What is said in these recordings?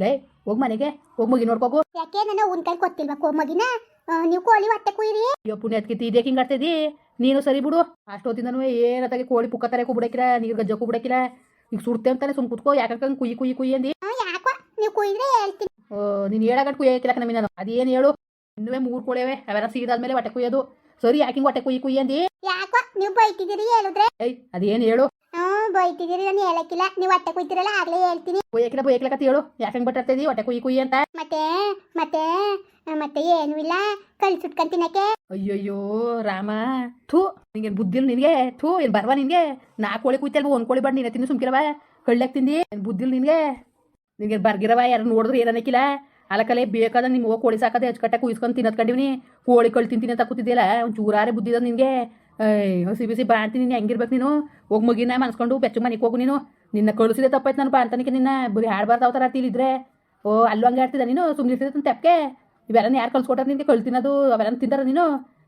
ಲೇ ಹೋಗ್ ಮನೆಗೆ ಹೋಗ್ ಮಗಿ ನೋಡ್ಕೋಗು ಯಾಕೆ ನನ್ನ ಉನ್ ಕೈ ಕೊತ್ತಿಲ್ವಾ ಕೋಮಗಿನ ನೀವು ಕೋಳಿ ಹೊಟ್ಟೆ ಕುಯ್ರಿ. ಅಯ್ಯೋ ಪುಣ್ಯತ್ಕಿತಿ ಇದೇ ಹಿಂಗ್ ಆಡ್ತಿದ್ದಿ ನೀನು ಸರಿ ಬಿಡು. ಅಷ್ಟೊತ್ತಿಂದನೂ ಏನತ್ತಾಗೆ ಕೋಳಿ ಪುಕ್ಕ ತರ ಬಿಡಕಿಲ್ಲ ನೀರು ಗಜ್ಜಕ್ಕೂ ಬಿಡಕಿಲ್ಲ ಈಗ ಸುಡ್ತೆ ಅಂತಾನೆ ಸುಮ್ ಕುತ್ಕೋ ಯಾಕಂದ್ರೆ ಕುಯ್ ಕುಯ್ ಕುಯ್ ಅಂದಿ. ಯಾಕೋ? ನೀವು ಕುಯ್ದ್ರೆ ಹೇಳ್ತೀನಿ. ನೀನು ಹೇಳಗಂಟು ಕುಯ್ಯಕಿಲ್ಲ ನಮಗೆ ನಾನು? ಅದೇನ್ ಹೇಳು? ಇನ್ನೂ ಮೂರು ಕೋಳಿವೆ ಅವೆಲ್ಲ ಸೀದಾದ್ಮೇಲೆ ಹೊಟ್ಟೆ ಕುಯ್ಯೋದು. ಸರಿ ಯಾಕಿಂಗ್ ಹೊಟ್ಟೆ ಕುಯ್ಯಿ ಕುಯ್ಯಿ ಅಂದಿ? ಯಾಕೋ ನೀವು ಬೈತಿದ್ದೀರಿ ಹೇಳಿದ್ರೆ. ಏಯ್ ಅದೇನು ಹೇಳು? ಬೈತಿದ್ದೀರಿ ನಾನು ಹೇಳಕ್ಕಿಲ್ಲ. ನೀವು ಹೊಟ್ಟೆ ಕುಯ್ತಿರಲ್ಲ ಆಗ್ಲೇ ಹೇಳ್ತೀನಿ. ಬೊಯ್ಯಕಿಲ್ಲ ಬೊಯ್ಯಕಿಲ್ಲ ಹೇಳು. ಯಾಕಂಗೆ ಬಟ್ಟಿರ್ತಿದ್ದಿ ಹೊಟ್ಟೆ ಕುಯ್ ಕುಯ್ಯಿ ಅಂತ. ಮತ್ತೆ ಮತ್ತೆ ಮತ್ತೆ ಏನು ಇಲ್ಲ. ಕಳ್ಸುಟ್ಕೊಂಡ್ ತಿನ್ನಕ್ಕೆ. ಅಯ್ಯಯ್ಯೋ ರಾಮ. ಥೂ ನಿಂಗೆ ಬುದ್ಧಿ ಇಲ್ಲ ನಿನಗೆ? ಥೂ ಇಲ್ಲಿ ಬರ್ವಾ ನಿನಗೆ? ನಾಲ್ಕು ಕೋಳಿ ಕುಯ್ತಲ್ವ ಒಂದು ಕೋಳಿ ಬಾಡ್ ನೀನು ತಿನ್ನು ಸುಮ್ಕಿರವ. ಕಳ್ಳಕ್ಕೆ ತಿಂದಿ? ಬುದ್ಧಿಲ್ ನಿನಗೆ? ನಿನಗೆ ಬರ್ಗಿರವ ಯಾರು ನೋಡಿದ್ರೆ ಏನಕ್ಕಿಲ್ಲ ಅಲಕಲೆ ಬೇಕಾದ ನಿಮ್ಮ ಹೋಗಿ ಕೋಳಿ ಸಾಕದೆ ಅಚ್ಚುಕಟ್ಟ ಕುಯ್ಸ್ಕೊಂಡು ತಿನ್ನೋದ್ ಕಂಡಿವಿ ಕೋಳಿ ಕಳ್ ತಿಂತೀನಿ ಅಂತ ಕೂತಿದ್ದಿಲ್ಲ ಒಂದು ಚೂರಾರೆ ಬುದ್ಧಿ ಇದ ನಿನಗೆ ಹಸಿ ಬಿಸಿ ಬಾಣ್ತೀನಿ ನೀನು ಹೆಂಗಿರ್ಬೇಕು ನೀನು? ಹೋಗಿ ಮುಗಿನ ಮನ್ಸ್ಕೊಂಡು ಬೆಚ್ಚು ಮನೆಗೆ ಹೋಗು ನೀನು. ನಿನ್ನ ಕಳಿಸಿದೆ ತಪ್ಪಾಯ್ತು ನಾನು ಬಾಣ್ತಾನಿಕೆ ನಿನ್ನ. ಬರೀ ಹಾಡ್ಬಾರ್ದು ಅವತಾರ ತಿಳಿದ್ರೆ ಓ ಅಲ್ಲೂ ಹಂಗೆ ಆಡ್ತಿದ್ದ ನೀನು? ಸುಮ್ಮನೆ ತೆಪ್ಪಕ್ಕೆ ಇವೆಲ್ಲ ಯಾರು ಕಳ್ಸ್ಕೊಟ್ಟಾರ ನಿನಗೆ ಕಳ್ತಿನದು ಅವೆಲ್ಲ ತಿಂತಾರ ನೀನು?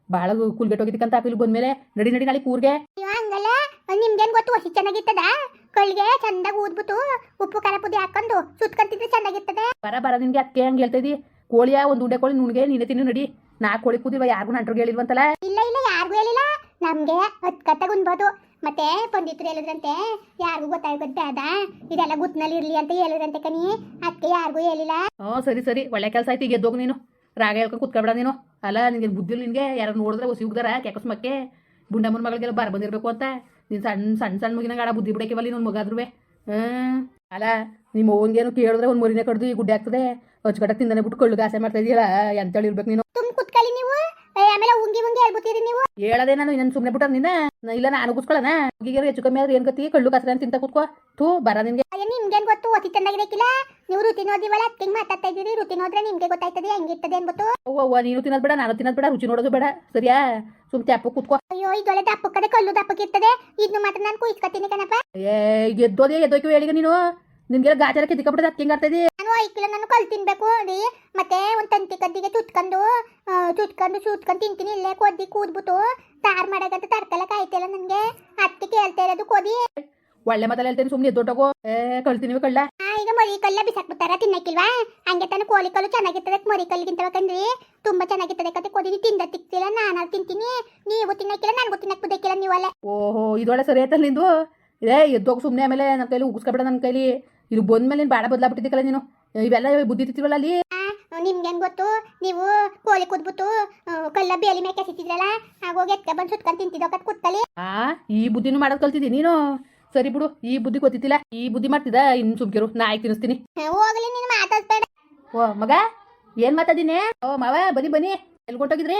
ಭಾಳ ಕುಲ್ಗೆಟ್ಟೋಗಿದ್ದಕ್ಕಂತ ಆಪಿಲ್ ಬಂದ್ಮೇಲೆ. ನಡಿ ನಡಿ ನಾಳೆ ಕೂರ್ಗೆ. ಹಂಗಲ್ಲ. ನಿಮ್ಗೇನ್ ಗೊತ್ತು? ಹೊಸಿ ಚೆನ್ನಾಗಿರ್ತದ ಕಳ್ಗೆ ಚಂದಾಗಿ ಊದ್ಬಿಟ್ಟು ಉಪ್ಪು ಖಾರ ಪುಡಿ ಹಾಕೊಂಡು ಸುತ್ಕೊಂತಿದ್ರೆ ಚೆನ್ನಾಗಿರ್ತದೆ ಬರ ಬರ ನಿನ್ಗೆ ಅದಕ್ಕೆ ಹಂಗೆ ಹೇಳ್ತಾ ಕೋಳಿಯ ಒಂದು ಉಂಡೆ ಕೋಳಿ ನುಣ್ಗೆ ನೀನೆ ತಿನ್ನು ನಡಿ. ನಾ ಕೋಳಿ ಕೂದಿಲ್ವ ಯಾರಿಗೂ ನಂಟ್ರಿಗೆ ಹೇಳಿಲ್ವಂತಲ್ಲ ಇಲ್ಲ ಇಲ್ಲ ಯಾರಿಗೂ ಹೇಳಿಲ್ಲ. ನಮ್ಗೆ ಹತ್ತು ಕತ್ತಾಗ ಉಣ್ಬೋದು. ಮತ್ತೆ ಪಂಡಿತರು ಹೇಳಿದ್ರಂತೆ, ಯಾರಿಗೂ ಗೊತ್ತಾಗೋದ್ ಬೇಡ ಇದೆಲ್ಲ ಗುತ್ನಲ್ಲಿ ಇರ್ಲಿ ಅಂತ ಹೇಳಿದ್ರಂತೆ ಕನಿ ಅದಕ್ಕೆ ಯಾರಿಗೂ ಹೇಳಿಲ್ಲ. ಹ್ಞೂ ಸರಿ ಸರಿ. ಒಳ್ಳೆ ಕೆಲಸ ಆಯ್ತು, ಈಗ ಎದ್ದೋಗು ನೀನು. ರಾಗ ಹೇಳ್ಕೊಂಡು ಕುತ್ಕೊಬೇಡ ನೀನು. ಅಲ್ಲ ನಿನಗೆ ಬುದ್ಧಿ ನಿನಗೆ ಯಾರು ನೋಡಿದ್ರೆ ಹೊಸಿ ಉಗ್ದಾರ ಕೆಕಸ್ಮಕ್ಕೆ. ಗುಂಡಮ್ಮನ ಮಗಳಿಗೆಲ್ಲ ಬರ ಬಂದಿರಬೇಕು ಅಂತ. ನೀನು ಸಣ್ಣ ಸಣ್ಣ ಸಣ್ಣ ಮಗಿನ ಗಾಡ ಬುದ್ಧಿ ಬಿಡಕ್ಕೆ ನೀನು ಮಗಾದ್ರು ಹ್ಞೂ ಅಲ್ಲ, ನಿಮ್ಮ ಅವ್ನಿಗೇನು ಕೇಳಿದ್ರೆ ಒಂದು ಮರಿನೇ ಕಡ್ದು ಈ ಗುಡ್ಡೆ ಆಗ್ತದೆ ಅಚ್ಚುಕಟ್ಟ ತಿಂದನೆ ಬಿಟ್ಟು ಕೊಳ್ಳು ಆಸೆ ಮಾಡ್ತಾ ಇದೆಯಲ್ಲ ಎಂತೇಳಿ ಇರ್ಬೇಕು ನೀನು. ತುಮ್ ಕುತ್ಕಲಿ ನೀವು. ಆಮೇಲೆ ಉಂಗಿ ಉಂಗಿ ಹೇಳ್ಬಿಡ್ತೀರಿ ನೀವು. ಹೇಳದೆ ನಾನು ಇನ್ನೊಂದು ಸುಮ್ಮನೆ ಬಿಟ್ಟಾರ ನಿನ್ನ. ಇಲ್ಲ ನಾನು ಕುತ್ಕೊಳ್ಳೋಣ ಹುಗಿಗೆ ಹೆಚ್ಚು ಕಮ್ಮಿ ಆದ್ರೆ ಏನು ಗತಿ? ಕಳ್ಳು ಕಾಸರ ಅಂತ ತಿಂತ ಕುತ್ಕೋ? ತೂ ಬರ ನಿಮ್ಗೆ ಅಯ್ಯೋ ನಿಮ್ಗೇನ್ ಗೊತ್ತು? ಒತ್ತಿ ಚೆನ್ನಾಗಿರಕ್ಕಿಲ್ಲ ನೀವು ರುಚಿ ನೋದಿವಲ್ಲ ಅದಕ್ಕೆ ಮಾತಾಡ್ತಾ ಇದೀರಿ ರುಚಿ ನೋಡ್ರೆ ನಿಮ್ಗೆ ಗೊತ್ತಾಯ್ತದೆ ಹೆಂಗಿರ್ತದೆ ಅನ್ಬಿಟ್ಟು ಅವ್ವ ನೀನು ತಿನ್ನೋದು ಬೇಡ ನಾನು ತಿನ್ನೋದು ಬೇಡ ರುಚಿ ನೋಡೋದು ಬೇಡ. ಸರಿಯಾ? ಸುಮ್ ತ್ಯಾಪು ಕುತ್ಕೋ. ಅಯ್ಯೋ ಇದೊಳ್ಳೆ ದಪ್ಪಕ್ಕದೆ ಕಲ್ಲು ದಪ್ಪಕ್ಕಿರ್ತದೆ ಇದನ್ನು ಮಾತ್ರ ನಾನು ಕುಯ್ಸ್ಕೊತೀನಿ ಕಣಪ್ಪ. ಏ ಎದ್ದೋದೇ ಎದ್ದೋಕೆ ಹೇಳಿಗ ನೀನು. ನಿನ್ಗೆಲ್ಲ ಗಾಜರ ಕಿತ್ಕೊಬಿಟ್ಟದ ಅದಕ್ಕೆ ಹಿಂಗೆ ನಾನು ಐಕ್ಲ ನಾನು ಕಲ್ ತಿನ್ಬೇಕು ರೀ. ಮತ್ತೆ ಒಂದ್ ತಂತಿ ಕದ್ದಿಗೆ ತುತ್ಕೊಂಡು ತುತ್ಕೊಂಡು ಸೂತ್ಕೊಂಡು ತಿಂತೀನಿ ಇಲ್ಲೇ ಕೊದ್ದಿ ಕೂದ್ಬಿಟ್ಟು. ತಾರ್ ಮಾಡಕಂತ ತರ್ಕಲ ಕಾಯ್ತಿಲ್ಲ ನನ್ಗೆ? ಅತ್ತಿ ಕೇಳ್ತಾ ಇರೋದು ಕೊದಿ. ಒಳ್ಳೆ ಮೊದಲ ಹೇಳ್ತೇನೆ ಸುಮ್ಮನೆ ಎದ್ದೊಟ್ಟಗೋ ಏ ಕಳ್ತೀನಿ ಕಳ್ಳ. ಈಗ ಮರಿ ಕಲ್ಲ ಬಿಸಾಕ್ಬಿಡ್ತಾರ ತಿನ್ನಕ್ಕಿಲ್ವಾ? ಹಂಗೆ ತಾನು ಕೋಳಿ ಕಲ್ಲು ಚೆನ್ನಾಗಿರ್ತದೆ ಮರಿ ಕಲ್ಲಿಗಿಂತ ಬೇಕಂದ್ರಿ ತುಂಬಾ ಚೆನ್ನಾಗಿರ್ತದೆ ಕತೆ ಕೊಡಿ ತಿಂದ ತಿಕ್ತಿಲ್ಲ ನಾನು ತಿಂತೀನಿ. ನೀವು ತಿನ್ನಕ್ಕಿಲ್ಲ ನನಗೂ ತಿನ್ನಕ್ ಬುದಕ್ಕಿಲ್ಲ ನೀವಲ್ಲ. ಓಹೋ ಇದೊಳ್ಳೆ ಸರಿ ಆಯ್ತಲ್ಲ ನಿಂದು? ಇದೇ ಎದ್ದೋಗಿ ಸುಮ್ಮನೆ ಆಮೇಲೆ ನನ್ನ ಕೈಲಿ ಉಗಿಸ್ಕೊಬೇಡ ನನ್ನ ಕೈಲಿ. ಇದು ಬಂದ್ಮೇಲೆ ಮೇಲೆ ಬಾಡ ಬದಲಾಗ್ಬಿಟ್ಟಿದ್ದಕ್ಕಲ್ಲ ನೀನು. ಇವೆಲ್ಲ ಬುದ್ಧಿ ತಿತ್ತಿವಲ್ಲ ಅಲ್ಲಿ? ನಿಮ್ಗೇನ್ ಗೊತ್ತು? ನೀವು ಕೋಳಿ ಕುದ್ಬಿಟ್ಟು ಆ, ಕಲ್ಲ ಬೇಲಿ ಮೇಲೆ ಕೆಸಿತಿದ್ರಲ್ಲ ಆಗೋಗಿ ಎತ್ತ ಬಂದು ಸುತ್ಕೊಂಡು ತಿಂತಿದ್ದೋಕತ್ ಕುತ್ತಲಿ ಆ ಈ ಬುದ್ಧಿನೂ ಮಾಡೋದು ಕಲ್ತಿದ್ದಿ ನೀನು? ಸರಿ ಬಿಡು ಈ ಬುದ್ಧಿ ಗೊತ್ತಿತ್ತಿಲ್ಲ ಈ ಬುದ್ಧಿ ಮಾಡ್ತಿದ್ದ ಇನ್ನು ಸುಮ್ಕಿರು ನಾಯಿ ತಿನ್ನಿಸ್ತೀನಿ. ಹೋಗ್ಲಿ ನೀನು ಮಾತಾಡ್ಬೇಡ. ಓ ಮಗ ಏನ್ ಮಾತಾದಿನಿ ಓ ಮಾವ ಬನ್ನಿ ಬನ್ನಿ ಎಲ್ಲಿ ಕೊಟ್ಟೋಗಿದ್ರಿ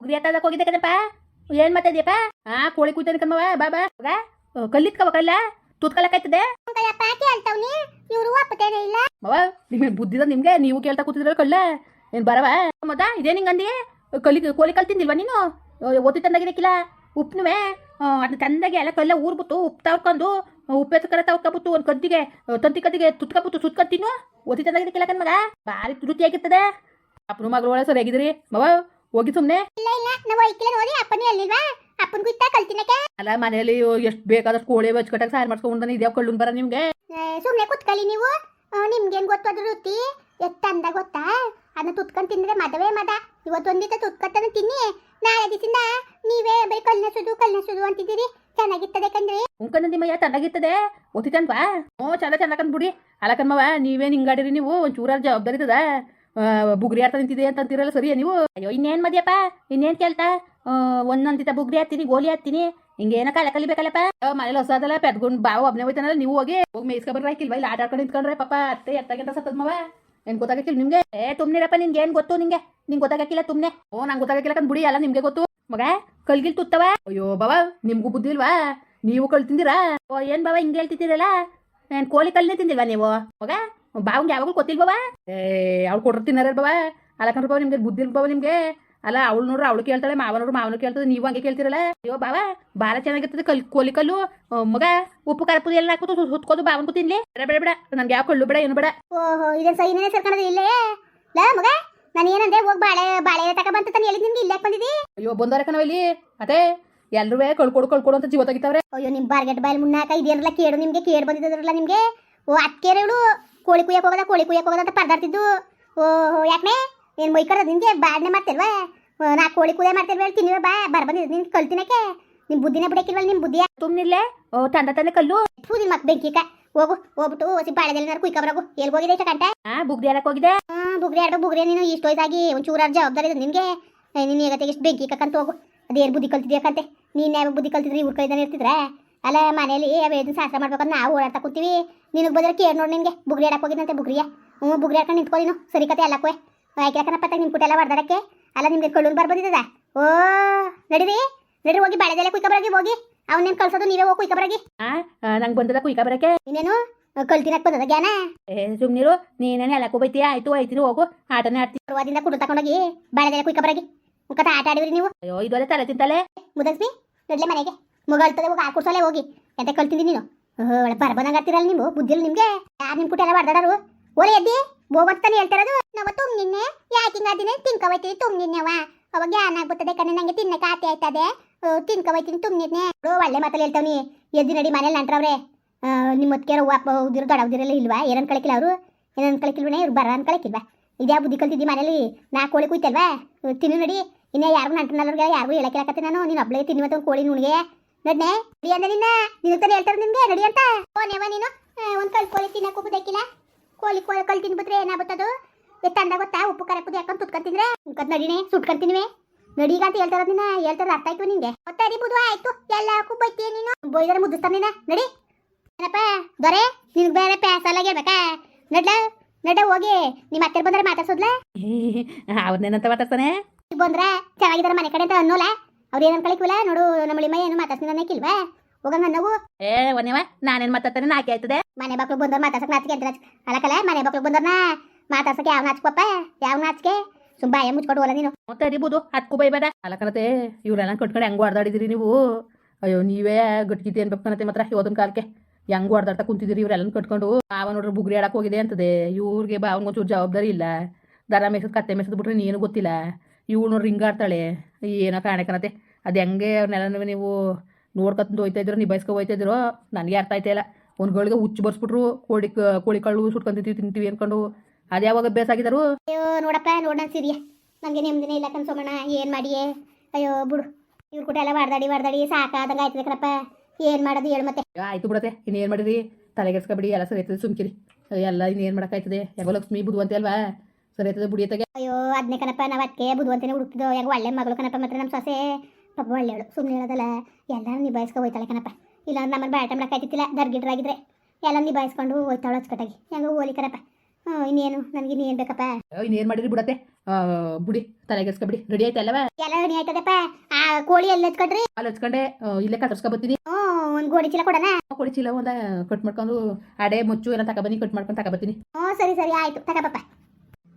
ಗುರಿ ಆತದಕ್ಕೆ ಹೋಗಿದ್ದೆ ಕದಪ್ಪ ಏನ್ ಮಾತಾದ್ಯಪ್ಪ ಹಾ ಕೋಳಿ ಕೂತಾನೆ ಕಮ್ಮವ ಬಾ ಬಾ ಮಗ. ಕಲ್ಲಿತ್ಕವ ಕಲ್ಲ? ಕೇಳ್ತಾವ್ನಿ ಇವ್ರು ಒಪ್ಪತೇನೆ ಇಲ್ಲ? ಮವ ನಿಮ್ಗೆ ಬುದ್ಧಿದ ನಿಮ್ಗೆ ನೀವು ಕೇಳ್ತಾ ಕೂತಿದ್ರಲ್ಲ ಕಳ್ಳ? ಏನ್ ಬರವ? ಮದ ಇದೇ ನಿಂಗಂದಿ ಅಂದಿ? ಕಲಿ ಕೋಲಿ ಕಲ್ ತಿಂದಿಲ್ವಾ ನೀನು ಓದಿ ತಂದಾಗಿದ್ದಕ್ಕಿಲ್ಲ? ಉಪ್ಪನುವೆ ಅದನ್ನ ತಂದಾಗಿ ಎಲ್ಲ ಕಲ್ಲ ಊರ್ಬಿಟ್ಟು ಉಪ್ಪು ತವ್ಕೊಂಡು ಉಪ್ಪೆ ಕರ ತವ್ಕೊಬಿಟ್ಟು ಒಂದು ಕದ್ದಿಗೆ ತಂತಿ ಕದ್ದಿಗೆ ತುತ್ಕೊಬಿಟ್ಟು ಸುತ್ಕೊಂಡು ತಿನ್ನು? ಓದಿ ತಂದಾಗಿದ್ದಕ್ಕಿಲ್ಲ ಕಣ್ ಮಗ? ಭಾರಿ ರುಚಿ ಆಗಿರ್ತದೆ. ಅಪ್ಪನ ಮಗಳು ಒಳ್ಳೆ ಸರಿಯಾಗಿದ್ರಿ ಮವ ಹೋಗಿ ಸುಮ್ನೆ. ಇಲ್ಲ ಇಲ್ಲ ನಾವು ಐಕಿಲ್ಲ ನೋಡಿ ಅಪ್ಪನೇ ಅಲ್ಲಿಲ್ವಾ ಅಪ್ಪನ್ ಗುತ್ತ ಕಲ್ತಿನಕ್ಕೆ? ಅಲ್ಲ ಮನೆಯಲ್ಲಿ ಎಷ್ಟು ಬೇಕಾದಷ್ಟು ಕೋಳಿ ಬಚ್ಕಟ್ಟಾಗ ಸಾರು ಮಾಡ್ಸ್ಕೊಂಡು ಇದ್ಯಾವ ಕಳ್ಳು ಬರ ನಿಮ್ಗೆ? ಸುಮ್ನೆ ಕುತ್ಕಲಿ ನೀವು. ನಿಮ್ಗೇನು ಗೊತ್ತು ಅದ್ರ ವೃತ್ತಿ? ಎಷ್ಟು ಅಂದ ಗೊತ್ತಾ? ಅದನ್ನ ತುತ್ಕೊಂಡ್ ತಿಂದ್ರೆ ಮದವೇ ಮದ. ಇವತ್ತು ಒಂದಿತ ತುತ್ಕೊತಾನೆ ತಿನ್ನಿ. ನಾಳೆ ದಿವಸದಿಂದ ನೀವೇ ಬರೀ ಕಲ್ನಸುದು ಕಲ್ನಸುದು ಅಂತಿದ್ದೀರಿ. ಚೆನ್ನಾಗಿರ್ತದೆ ಕಂದ್ರಿ ಉಂಕನ್ನ ನಿಮ್ಮಯ್ಯ ಚೆನ್ನಾಗಿರ್ತದೆ ಓದಿತನ್ವಾ ಹ್ಞೂ ಚಂದ ಚೆನ್ನಾಗಿ ಬಿಡಿ ಅಲಕನ್ಮವ ನೀವೇನು ಹಿಂಗಾಡಿರಿ ನೀವು. ಒಂಚೂರ ಜವಾಬ್ದಾರಿ ಇರ್ತದ ಬುಗ್ರಿ ಆಡ್ತಾ ನಿಂತಿದೆ ಅಂತ ಅಂತೀರಲ್ಲ, ಸರಿಯಾ ನೀವು? ಅಯ್ಯೋ, ಇನ್ನೇನು ಮದ್ಯಪ್ಪ? ಇನ್ನೇನು ಕೇಳ್ತಾ? ಒಂದೊಂದಿತ ಬುಗ್ರಿ ಹಾಕ್ತೀನಿ ಗೋಲಿ ಹಾಕ್ತೀನಿ ಹಿಂಗೇನ ಕಾಲ ಕಲಿಬೇಕಲ್ಲಪ್ಪ? ಮನೇಲಿ ಹೊಸದಲ್ಲ, ಪೆದ್ಗೊಂಡು ಬಾವ ಒಬ್ಬನೇ ಹೋಯ್ತಾನಲ್ಲ, ನೀವು ಹೋಗಿ ಹೋಗಿ ಮೇಯ್ಸ್ಕೊಬರ್ರಿ ಹಾಕಿಲ್ವಾ ಇಲ್ಲಿ ಆಟ ಆಡ್ಕೊಂಡು ನಿಂತ್ಕೊಂಡ್ರೆ ಪಾಪ, ಅತ್ತೆ ಎತ್ತಾಗಿಂತ ಸತ್ತದ್ಮವ ಏನ್ ಗೊತ್ತಾಗಕ್ಕಿಲ್ಲ ನಿಮ್ಗೆ? ಏ, ತುಮ್ನಿರಪ್ಪ, ನಿನ್ಗೆ ಏನು ಗೊತ್ತು ನಿಂಗೆ? ನಿಂಗೆ ಗೊತ್ತಾಗಕ್ಕಿಲ್ಲ ತುಮ್ನೆ? ಓ, ನಂಗೆ ಗೊತ್ತಾಗಕ್ಕಿಲ್ಲ ಬಿಡಿ ಅಲ್ಲ ನಿಮ್ಗೆ ಗೊತ್ತು. ಮಗ, ಕಲ್ಗಿಲ್ ತುತ್ತವ? ಅಯ್ಯೋ, ಬಾವ, ನಿಮ್ಗೂ ಬುದ್ಧಿ ಇಲ್ವಾ? ನೀವು ಕಳ್ ತಿಂದಿರಾ? ಓ, ಏನ್ ಬಾವ, ಹಿಂಗೆ ಹೇಳ್ತಿದ್ದೀರಲ್ಲ? ಏನ್, ಕೋಳಿ ಕಲ್ನೇ ತಿಂದಿಲ್ವಾ ನೀವು? ಮಗ ಬಾವಂಗೆ ಯಾವಾಗಲೂ ಬಾವಾ ಏ ಅವ್ಳು ಕೊಟ್ರು ತಿನ್ನಾರ ಬಾವ ಅಲ್ಲ ಕಣ್ರಿ ಬಾವ ನಿಮ್ಗೆ ಬುದ್ಧಿ ಬಾವ ನಿಮ್ಗೆ? ಅಲ್ಲ ಅವಳು ನೋಡ್ರಿ ಅವಳು ಕೇಳ್ತಾಳೆ ಮಾವನವ್ರು ಮಾವನು ಕೇಳ್ತದೆ ನೀವು ಹಂಗೆ ಕೇಳ್ತಿರಲ್ಲ? ಅಯ್ಯೋ ಬಾವಾ ಭಾಳ ಚೆನ್ನಾಗಿರ್ತದೆ ಕಲ್ ಕೋಲಿ ಕಲ್ಲು. ಮಗ ಉಪ್ಪು ಖಾರ ಪುಡಿ ಎಲ್ಲ ಹಾಕೋದು ಹುತ್ಕೋದು ಬಾವನ್ಗೂ ತಿನ್ಲಿ. ಬೇಡ ಬೇಡ ಬೇಡ ನನ್ಗೆ ಯಾವ ಕಳ್ಳು ಬೇಡ ಏನು ಬೇಡ. ಓಹೋ ಇದನ್ ಸೈನೇ ಸೇರ್ಕೊಳ್ಳೋದು ಇಲ್ಲೇ? ಲೇ ಮಗ ನಾನು ಏನಂದೆ ಹೋಗಿ ಬಾಳೆ ಬಾಳೆ ತಕ ಬಂತ ತಾನು ಹೇಳಿದ್ ನಿಮ್ಗೆ ಇಲ್ಲಕ್ಕೆ ಬಂದಿದ್ದಿ ಅಯ್ಯೋ ಬಂದವ್ರೆ ಕಣವ ಇಲ್ಲಿ. ಅದೇ ಎಲ್ರೂ ಕಳ್ಕೊಡು ಕಳ್ಕೊಡು ಅಂತ ಜೀವ ತೆಗಿತಾವ್ರೆ. ಅಯ್ಯೋ ನಿಮ್ ಬಾರ್ಗೆಟ್ ಬಾಯಲ್ಲಿ ಮುನ್ನಾಕ ಇದೇನಲ್ಲ ಕೇಳು ನಿಮ್ಗೆ ಕೇಡು ಬಂದಿದ್ರಲ್ಲ ನಿಮ್ಗೆ? ಓ ಅಕ್ಕೇರು ಕೋಳಿ ಕುಯ್ಯಕ್ಕೆ ಹೋಗದ ಕೋಳಿ ಕುಯ್ಯಕ್ಕೆ ಹೋಗದ ಅಂತ ಪರದಾಡ್ತಿದ್ದು. ಓಹೋ ಯಾಕೆ ಏನು ಮೈ ಕಡ್ದ ನಿನ್ಗೆ ಬಾಡ್ನೆ ಮಾಡ್ತಿಲ್ವಾ? ನಾ ಕೋಳಿ ಕುಯ್ಯ ಮಾಡ್ತಿಲ್ವ ತಿನ್ನಿವ ಬಾ. ಬರ ಬಂದಿದ್ದು ನಿನ್ ಕಲ್ತಿನಕ್ಕೆ ನಿಮ್ ಬುದ್ಧಿನೇ ಬಿಡಕ್ಕಿಲ್ವಲ್ಲ ನಿಮ್ ಬುದ್ಧಿಯ ಸುಮ್ಮನಿಲ್ಲೇ ಓ ತಂದ ತಂದೆ ಕಲ್ಲು? ಥೂ ನಿನ್ ಮಕ್ ಬೆಂಕಿಕ ಹೋಗು ಹೋಗ್ಬಿಟ್ಟು ಹೊಸಿ ಕುಯ್ಕ ಬರಗು. ಎಲ್ಲಿ ಹೋಗಿದೆ ಇಷ್ಟ ಹಾ ಆ ಬುಗ್ದಿ ಯಾರಕ್ಕೆ ಹೋಗಿದೆ ಹಾ ಬುಗ್ರಿ ಆಡ್ಬೇಕು ಬುಗ್ರಿ ನೀನು ಇಷ್ಟು ವಯಸ್ಸಾಗಿ ಒಂಚೂರು ಅರ್ಜ ಜವಾಬ್ದಾರಿ ಇದೆ ನಿನಗೆ. ನೀನು ಈಗ ಇಷ್ಟು ಬೆಂಕಿ ಕಕ್ಕಂತ ಹೋಗು. ಅದೇನು ಬುದ್ಧಿ ಕಲ್ತಿದ್ಯಾಕಂತೆ ನೀನು ಯಾವ ಬುದ್ಧಿ ಕಲ್ತಿದ್ರಿ ಇವ್ರ ಕೈದಾನೆ ಇರ್ತಿದ್ರೆ? ಅಲ್ಲ ಮನೇಲಿ ವೇದಿನ ಶಾಸ್ತ್ರ ಮಾಡ್ಬೇಕಂತ ನಾವು ಓಡಾಡ್ತಾ ಕೂತೀವಿ. ನಿನಗೆ ಬಂದ್ರೆ ಕೇಳಿ ನೋಡಿ ನಿನಗೆ. ಬುಗ್ರಿ ಆಡಕ್ಕೆ ಹೋಗಿದ್ದಂತೆ ಬುಗ್ರಿಯ. ಹ್ಞೂ ಬುಗ್ರಿ ಹಾಕೊಂಡು ನಿಂತ್ಕೊ ನೀನು. ಸರಿ ಕತೆ ಎಲ್ಲಕ್ಕೂ ಯಾಕೆನಪ್ಪ ನಿಮ್ಮ ಕುಟೆಲ್ಲ ಹೊಡೆದಾಡಕ್ಕೆ. ಅಲ್ಲ ನಿಮಗೆ ಕಳ್ಳೂರು ಬರ್ಬೋದಿದ್ದದ ಓ ನಡೀರಿ. ನಡೀರಿ ಹೋಗಿ ಬಾಳೆದೆಲ್ಲ ಕುಯ್ಕೊಬರಾಗಿ ಹೋಗಿ. ಅವನೇನು ಕಳ್ಸೋದು ನೀವೇ ಹೋಗಿ ಕುಯ್ಕೊಬರಾಗಿ ಆ ನಂಗೆ ಬಂದದ ಕುಯ್ಕ ಬರಕ್ಕೆ ಇನ್ನೇನು? ಕಲ್ತಿನಕ್ ಬಂದದ ಗ್ಯಾನ ಏ ಸುಮ್ನಿರು ನೀನೇನು ಎಲ್ಲಕ್ಕೂ ಬೈತೀಯ? ಆಯ್ತು ಹೋಯ್ತೀನಿ ಹೋಗು. ಆಟನೇ ಆಡ್ತೀನಿ ಪರ್ವಾದಿಂದ ಕುಡು ತಗೊಂಡೋಗಿ ಬಾಳೆದೆಲ್ಲ ಕುಯ್ಕೊಬರಾಗಿ ಮುಖತ ಆಟ ಆಡಿದ್ರಿ ನೀವು? ಅಯ್ಯೋ ಇದೊಲೆ ತಲೆ ತಿಂತಲೆ. ಮುದಸ್ಬಿ ನಡ್ಲೆ ಮನೆಗೆ. ಮಗಳ್ತದೆ ಹೋಗಿ ಹಾಕುಡ್ಸಲೆ ಹೋಗಿ. ಎಂತ ಕಲ್ತಿದ್ದೀನಿ ನೀನು? ಒಳ್ಳೆ ಬರಬಂದಂಗ ಆಗ್ತಿರಲ್ಲ ನೀವು ಬುದ್ಧಿಲ್ಲ ನಿಮ್ಗೆ? ಯಾರು ನಿಮ್ ಕುಟೆಲ್ಲ ಹೊಡೆದಾಡರು ಓಲೆ ಎದ್ದಿ ಹೋಗ್ತಾನೆ ಹೇಳ್ತಾರದು? ನಾವು ತುಂಬ ನಿನ್ನೆ ಯಾಕಿಂಗ ತಿನ್ಕ ತಿನ್ಕವೈತೀನಿ ತುಂಬ ನಿನ್ನೆವ. ಅವಾಗ ಜ್ಞಾನ ಆಗ್ಬಿಡ್ತದೆ ಕಣ್ಣೆ ನಂಗೆ ತಿನ್ನಕ್ಕೆ ಆತೆ ಆಯ್ತದೆ. ತಿನ್ಕವೈತೀನಿ ತುಂಬ ನಿನ್ನೆ. ಒಳ್ಳೆ ಮಾತಲ್ಲಿ ಹೇಳ್ತಾವ್ನಿ. ಎದ್ದಿ ನಡಿ ಮನೇಲಿ ನಂಟ್ರವ್ರೆ. ನಿಮ್ಮ ಹೊತ್ತಿಗೆ ಅಪ್ಪ ಉದಿರು ದೊಡ್ಡ ಇಲ್ವಾ? ಏನನ್ ಕಳಕಿಲ್ಲ ಅವರು? ಏನನ್ ಕಳಕಿಲ್ವನೇ ಇವ್ರು ಬರ ಅನ್ಕಳಕಿಲ್ವಾ ಇದ್ಯಾ ಬುದ್ಧಿ ಕಲ್ತಿದ್ದಿ ಮನೇಲಿ ನಾ ಕೋಳಿ ಕುಯ್ತಲ್ವಾ? ತಿನ್ನು ನಡಿ. ಇನ್ನೇ ಯಾರು ನಂಟನಲ್ಲವ್ರಿಗೆ ಯಾರಿಗೂ ಹೇಳಕ್ಕಿಲ್ಲಕತ್ತೆ ನಾನು. ನೀನು ಒಬ್ಳಿಗೆ ತಿನ್ನಿ ಒಂದು ಕೋಳಿ ನುಣ್ಗೆ ನಡ್ನೆ ನಡಿ ಅಂದ ನಿನ್ನ. ನಿನ್ನ ತಾನೇ ಹೇಳ್ತಾರೆ ನಿಮಗೆ ನಡಿ ಅಂತ. ಓನೇವ ನೀನು. ಒಂದು ಕಲ್ ಕೋಳಿ ತಿನ್ನಕ್ಕೆ ಉಪ್ಪುದಕ್ಕಿಲ್ಲ ಕೋಳಿ ಕೋಳಿ ಕಲ್ ತಿನ್ಬಿಟ್ರೆ ಏನಾಗುತ್ತದು? ಎತ್ತಂದ ಗೊತ್ತಾ? ಉಪ್ಪು ಖಾರ ಪುಡಿ ಹಾಕೊಂಡು ತುತ್ಕೊಂತಿದ್ರೆ? ನಡಿನೆ ನಡಿನೇ ಸುಟ್ಕೊಂತಿನಿವೆ. ನಡೀಗ ಅಂತ ಹೇಳ್ತಾರ ನಿನ್ನ. ಹೇಳ್ತಾರ ಅರ್ಥ ಆಯ್ತು ನಿಂಗೆ. ಒತ್ತಡಿ ಬುದ್ವ ಆಯ್ತು. ಎಲ್ಲಕ್ಕೂ ಬೈತೀಯ ನೀನು? ಬೈದರೆ ಮುದ್ದಿಸ್ತಾನೆ ನಿನ್ನ ನಡಿ. ಏನಪ್ಪ? ದೊರೆ ನಿನ್ಗೆ ಬೇರೆ ಪ್ಯಾಸಲ್ಲ ಹೇಳ್ಬೇಕಾ ನಡ್ಲ ನಡ ಹೋಗಿ. ನಿಮ್ಮ ಅತ್ತೆ ಬಂದ್ರೆ ಮಾತಾಡ್ಸೋದ್ಲ? ಅವ್ರನ್ನೇನಂತ ಮಾತಾಡ್ತಾನೆ ಬಂದ್ರೆ ಚೆನ್ನಾಗಿದ್ದಾರೆ ಮನೆ ಕಡೆ ಅಂತ ಅನ್ನೋಲ್ಲ. ಅವ್ರು ಏನು ಅನ್ಕೊಳಿಕ್ವಿಲ್ಲ ನೋಡು ನಮ್ಮ ಮೈ ಏನು ಮಾತಾಡ್ತೀನಿ ಅನ್ನಕ್ಕಿಲ್ವಾ ಹೋಗಂಗ ಅನ್ನವು ಏ ಒನ್ನೇವ ನಾನೇನ್ ಮಾತಾಡ್ತಾನೆ ನಾಕೆ ಆಯ್ತದೆ ಮನೆ ಬಕ್ಳು ಬಂದ್ರ ಮಾತಾಡ್ಸಕ್ ನಾಚಿಕೆ ಅಂತ ಅಲಕಲ ಮನೆ ಬಕ್ಳು ಬಂದವ್ರನ್ನ ಮಾತಾಡ್ಸಕ್ಕೆ ಯಾವ ನಾಚ್ಕೊಪ್ಪ? ಯಾವ ನಾಚಿಕೆ? ಸುಮ್ಮ ಬಾಯ ಮುಚ್ಕೊಂಡು ಹೋಲ ನೀನು. ತಡಿಬೋದು ಹತ್ಕು ಬೈಬೇಡ. ಅಲ್ಲ ಕಣತೆ ಇವರೆಲ್ಲ ಕಟ್ಕೊಂಡು ಹೆಂಗ್ ಓಡಾಡಿದಿರಿ ನೀವು? ಅಯ್ಯೋ ನೀವೇ ಗಟ್ಕಿತಿ ಅನ್ಬೇಕು ಕಣತೆ ಮಾತ್ರ ಹೋದನ್ ಕಾಲಕ್ಕೆ. ಹೆಂಗ್ ಓಡಾಡ್ತಾ ಕುಂತಿದ್ದೀರಿ ಇವರೆಲ್ಲ ಕಟ್ಕೊಂಡು? ಬಾವ ನೋಡ್ರಿ ಬುಗ್ರಿ ಆಡಕ್ ಹೋಗಿದೆ ಅಂತದೆ. ಇವ್ರಿಗೆ ಬಾವಂಗೊಂಚೂರು ಜವಾಬ್ದಾರಿ ಇಲ್ಲ. ದರ ಮೇಸದ್ ಕತ್ತೆ ಮೇಸದ್ ಬಿಟ್ರೆ ನೀನು ಗೊತ್ತಿಲ್ಲ. ಇವ್ಳು ರಿಂಗಾಡ್ತಾಳೆ. ಏನೋ ಕಾಣೆ ಕಣತೆ ಅದು ಹೆಂಗೆ ಅವ್ರನ್ನೆಲ್ಲ ನೀವು ನೋಡ್ಕೊತಂದು ಹೋಯ್ತಾ ಇದ್ರು ನಿಭಾಯಿಸ್ಕೊ ಹೋಯ್ತಾ ಇದ್ರು ನನಗೆ ಅರ್ಥ ಆಯ್ತಾ ಇಲ್ಲ. ಒಂದು ಗಳಿಗೆ ಹುಚ್ಚು ಬರ್ಸ್ಬಿಟ್ರು ಕೋಳಿ ಕೋಳಿ ಕಳ್ಳು ಸುಟ್ಕೊಂಡು ತಿಂತೀವಿ ಅನ್ಕೊಂಡು. ಅದು ಯಾವಾಗ ಅಭ್ಯಾಸ ಆಗಿದಾರು? ಅಯ್ಯೋ ನೋಡಪ್ಪ ನೋಡ ಸಿರಿಯ. ನಮಗೆ ನೆಮ್ಮದಿನೇ ಇಲ್ಲ ಕನ್ಸೋಮಣ್ಣ ಏನು ಮಾಡಿಯೇ? ಅಯ್ಯೋ ಬಿಡು. ಇವ್ರ ಕೂಡ ಎಲ್ಲ ವಾಡ್ದಾಡಿ ವಾಡ್ದಾಡಿ ಸಾಕಾದಂಗೆ ಆಯ್ತದೆ ಕಣಪ್ಪ. ಏನು ಮಾಡೋದು ಹೇಳು ಮತ್ತೆ. ಆಯ್ತು ಬಿಡತ್ತೆ. ಇನ್ನೇನು ಮಾಡಿರಿ ತಲೆಗೆಸ್ಕೊಬಿಡಿ ಎಲ್ಲ ಸರಿ ಸುಮ್ಕಿರಿ. ಎಲ್ಲ ಇನ್ನೇನು ಮಾಡೋಕ್ಕಾಯ್ತದೆ? ಯಾವ ಲಕ್ಷ್ಮಿ ಬುದ್ಧವಂತೆ ಅಲ್ವಾ? ಸರಿ ಬುಡಿ ಬುಡಿಯತ್ತಾಗೆ ಅಯ್ಯೋ ಅದನ್ನೇ ಕಣಪ್ಪ ನಾವು ಅದಕ್ಕೆ ಬುದ್ಧವಂತನೇ ಹುಡುಕ್ತಿದ್ದೋ ಯಾಕೆ ಒಳ್ಳೆ ಮಗಳು ಕಣಪ್ಪ ಮಾತ್ರ ನಮ್ಮ ಸೊಸೆ. ಪಾಪ ಒಳ್ಳೆಯವಳು ಸುಮ್ಮನೆ ಹೇಳೋದಲ್ಲ ಎಲ್ಲರೂ ನಿಭಾಯಿಸ್ಕೊ ಹೋಯ್ತಾಳೆ ಕಣಪ್ಪ. ಇಲ್ಲ ನಮ್ಮನ್ನು ಬ್ಯಾಟ ಮಾಡಕ್ಕಾಯ್ತಿತ್ತಿಲ್ಲ ದರ್ಗಿಡ್ರಾಗಿದ್ರೆ. ಎಲ್ಲ ನಿಭಾಯಿಸ್ಕೊಂಡು ಹೋಯ್ತಾಳು ಅಚ್ಚುಕಟ್ಟಾಗಿ. ಹೆಂಗ ಹೋಲಿ ಕಣಪ್ಪ. ಹ್ಞೂ ಇನ್ನೇನು ನನಗೆ ಇನ್ನೇನು ಬೇಕಪ್ಪ? ಇನ್ನೇನು ಮಾಡಿದ್ರಿ ಬಿಡತ್ತೆ? ಬುಡಿ ತಲೆಗೆಡ್ಸ್ಕೊಬಿಡಿ ರೆಡಿ ಆಯ್ತಾ ಅಲ್ವಾ ಎಲ್ಲ ರೆಡಿ ಆಯ್ತದಪ್ಪ. ಆ ಕೋಳಿ ಎಲ್ಲ ಹಚ್ಕೊಂಡ್ರಿ? ಅಲ್ಲಿ ಹಚ್ಕೊಂಡೆ ಇಲ್ಲೇ ಕತ್ತರ್ಸ್ಕೊಬತ್ತೀನಿ ಹ್ಞೂ ಒಂದು ಗೋಡಿ ಚೀಲ ಕೊಡೋಣ? ಕೋಳಿ ಚೀಲ ಒಂದ ಕಟ್ ಮಾಡ್ಕೊಂಡು ಅಡೆ ಮುಚ್ಚು ಎಲ್ಲ ತಗೊಬನ್ನಿ ಕಟ್ ಮಾಡ್ಕೊಂಡು ತಗೊಬತ್ತೀನಿ ಹ್ಞೂ ಸರಿ ಸರಿ ಆಯಿತು. ತಗೋಪಪ್ಪ